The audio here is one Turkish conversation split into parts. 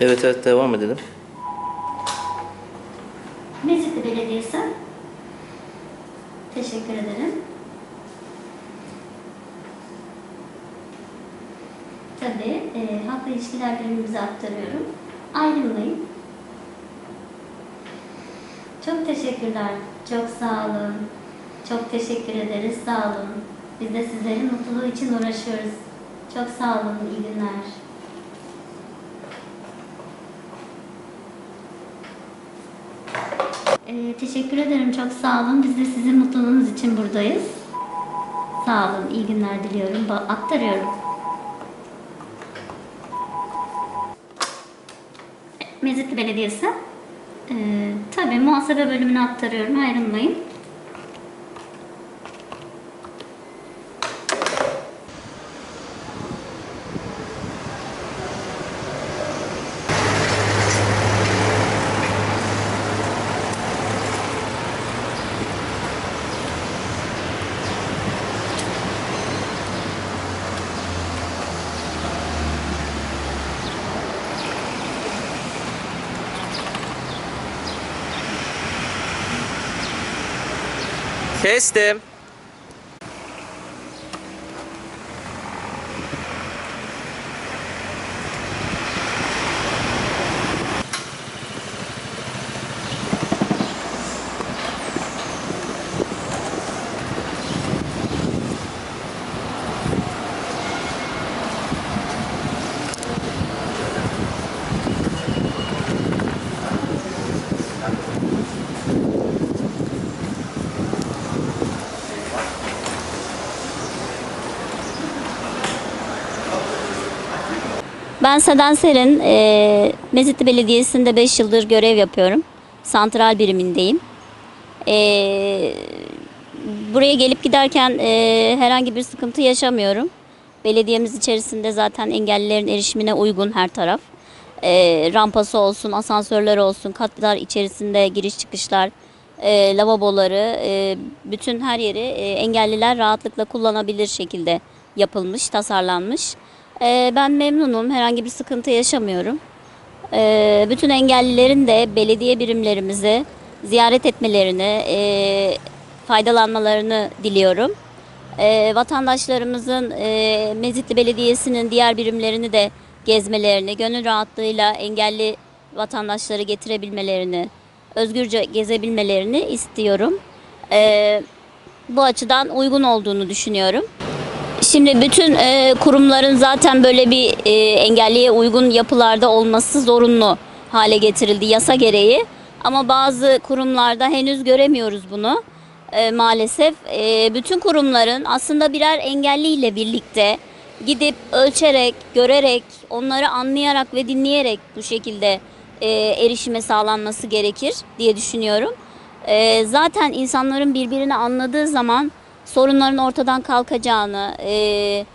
Evet evet devam edelim. Mezitli Belediyesi. Teşekkür ederim. Tabii, e, halkla ilişkiler birimimize aktarıyorum. Ayrılmayın. Çok teşekkürler. Çok sağ olun. Çok teşekkür ederiz. Sağ olun. Biz de sizlerin mutluluğu için uğraşıyoruz. Çok sağ olun. İyi günler. Ee, teşekkür ederim. Çok sağ olun. Biz de sizin mutluluğunuz için buradayız. Sağ olun. İyi günler diliyorum. Ba- aktarıyorum. Mezitli Belediyesi. Ee, tabii muhasebe bölümüne aktarıyorum. Ayrılmayın. Kestim. Ben Seden Serin, e, Mezitli Belediyesi'nde 5 yıldır görev yapıyorum. Santral birimindeyim. E, buraya gelip giderken e, herhangi bir sıkıntı yaşamıyorum. Belediyemiz içerisinde zaten engellilerin erişimine uygun her taraf. E, rampası olsun, asansörler olsun, katlar içerisinde giriş çıkışlar, e, lavaboları, e, bütün her yeri e, engelliler rahatlıkla kullanabilir şekilde yapılmış, tasarlanmış. E, ben memnunum, herhangi bir sıkıntı yaşamıyorum. E, bütün engellilerin de belediye birimlerimizi ziyaret etmelerini, e, faydalanmalarını diliyorum. E, vatandaşlarımızın e, Mezitli Belediyesi'nin diğer birimlerini de gezmelerini, gönül rahatlığıyla engelli vatandaşları getirebilmelerini, özgürce gezebilmelerini istiyorum. Bu açıdan uygun olduğunu düşünüyorum. Şimdi bütün e, kurumların zaten böyle bir e, engelliye uygun yapılarda olması zorunlu hale getirildi yasa gereği. Ama bazı kurumlarda henüz göremiyoruz bunu e, maalesef. E, bütün kurumların aslında birer engelliyle birlikte gidip ölçerek, görerek, onları anlayarak ve dinleyerek bu şekilde e, erişime sağlanması gerekir diye düşünüyorum. E, zaten insanların birbirini anladığı zaman sorunların ortadan kalkacağını, e,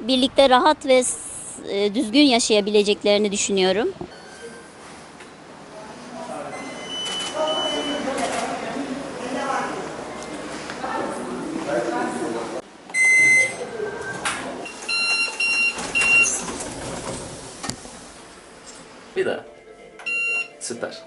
birlikte rahat ve e, düzgün yaşayabileceklerini düşünüyorum. Bir daha. Süper.